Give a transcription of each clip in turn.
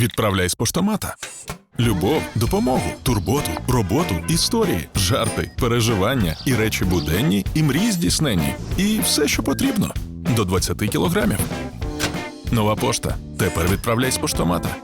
Відправляй з поштомата. Любов, допомогу, турботу, роботу, історії, жарти, переживання і речі буденні, і мрії здійсненні. І все, що потрібно. До 20 кілограмів. Нова пошта. Тепер відправляй з поштомата.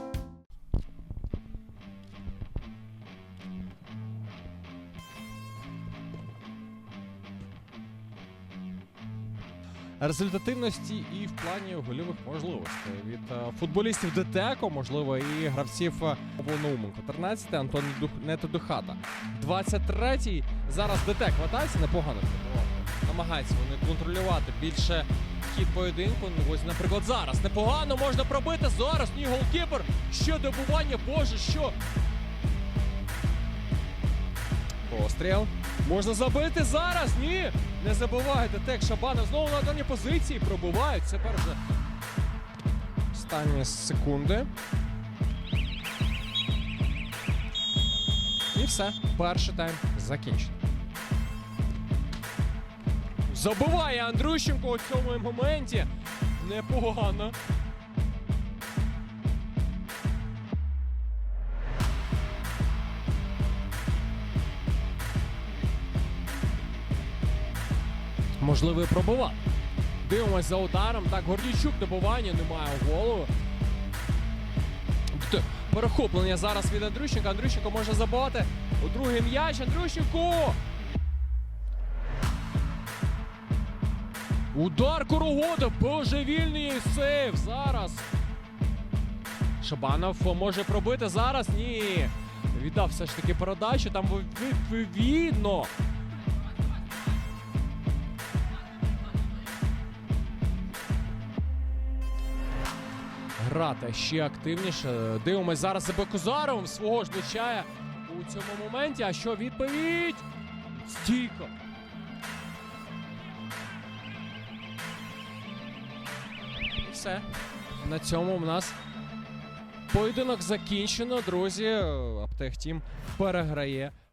Результативності і в плані гольових можливостей від е, футболістів ДТЕКО, можливо, і гравців е, Павло Науменко. 13 Антон Дух... Нетодухата. 23-й зараз ДТЕК хватається непогано. футболом. Намагається вони контролювати більше хід поєдинку. Ну, Ось, наприклад, зараз непогано можна пробити. Зараз ні голкіпер. Що добування, боже, що. Постріл. Можна забити зараз. Ні. Не забувайте. Тек Шабана знову на даній позиції пробувають. Це перше. Останні секунди. І все. Перший тайм закінчено. Забиває Андрющенко у цьому моменті. Непогано. Можливо, і пробувати. Дивимось за ударом. Так, Гордійчук добування немає голову. Перехоплення зараз від Андрющенка. Андрющенко може забивати у другий м'яч. Андрющенко! Удар Курогода. Божевільний сейв. Зараз. Шабанов може пробити зараз. Ні. Віддав все ж таки передачу. Там відповідно. Грати ще активніше. Дивимось зараз за Бекузаровим. Свого ж влучає у цьому моменті. А що відповідь? Стійко. І все. На цьому в нас поєдинок закінчено. Друзі, Аптехтім переграє